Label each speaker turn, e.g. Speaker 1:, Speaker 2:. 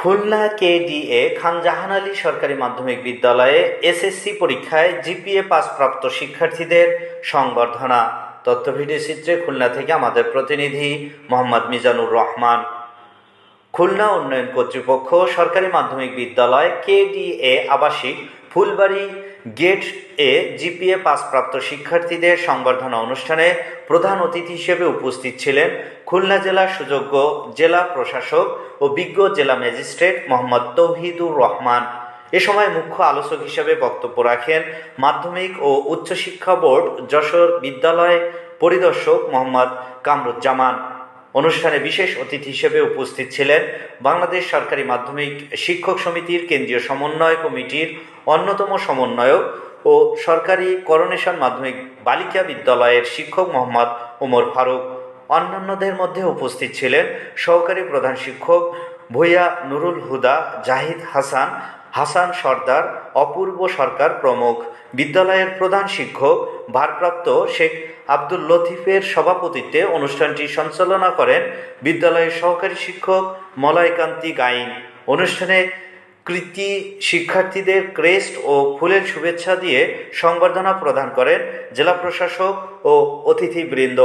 Speaker 1: Khulna KDA Khan Jahan Ali সরকারি মাধ্যমিক বিদ্যালয়ে এসএসসি পরীক্ষায় জিপিএ পাসপ্রাপ্ত শিক্ষার্থীদের সংবর্ধনা তথ্য ভিডিও চিত্রে খুলনা থেকে আমাদের প্রতিনিধি মোহাম্মদ মিজানুর রহমান খুলনা উন্নয়ন কর্তৃপক্ষ সরকারি মাধ্যমিক বিদ্যালয় কেডিএ আবাসিক ফুলবাড়ি গেট এ জিপিএ পাসপ্রাপ্ত শিক্ষার্থীদের সংবর্ধনা অনুষ্ঠানে প্রধান অতিথি হিসেবে উপস্থিত ছিলেন খুলনা জেলার সুযোগ্য জেলা প্রশাসক ও বিজ্ঞ জেলা ম্যাজিস্ট্রেট মোহাম্মদ তৌহিদুর রহমান এ সময় মুখ্য আলোচক হিসেবে বক্তব্য রাখেন মাধ্যমিক ও উচ্চশিক্ষা বোর্ড যশোর বিদ্যালয় পরিদর্শক মোহাম্মদ কামরুজ্জামান অনুষ্ঠানে বিশেষ অতিথি হিসেবে উপস্থিত ছিলেন বাংলাদেশ সরকারি মাধ্যমিক শিক্ষক সমিতির কেন্দ্রীয় সমন্বয় কমিটির অন্যতম সমন্বয়ক ও সরকারি করোনেশন মাধ্যমিক বালিকা বিদ্যালয়ের শিক্ষক মোহাম্মদ ওমর ফারুক অন্যান্যদের মধ্যে উপস্থিত ছিলেন সহকারী প্রধান শিক্ষক ভূয়া নুরুল হুদা জাহিদ হাসান হাসান সর্দার অপূর্ব সরকার প্রমুখ বিদ্যালয়ের প্রধান শিক্ষক ভারপ্রাপ্ত শেখ আব্দুল লতিফের সভাপতিত্বে অনুষ্ঠানটি সঞ্চালনা করেন বিদ্যালয়ের সহকারী শিক্ষক মলয়কান্তি গাইন অনুষ্ঠানে কৃতি শিক্ষার্থীদের ক্রেস্ট ও ফুলের শুভেচ্ছা দিয়ে সংবর্ধনা প্রদান করেন জেলা প্রশাসক ও অতিথিবৃন্দ